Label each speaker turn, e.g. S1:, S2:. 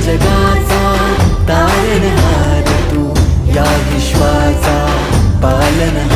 S1: जगाचा तारणहार तू या विश्वाचा पालन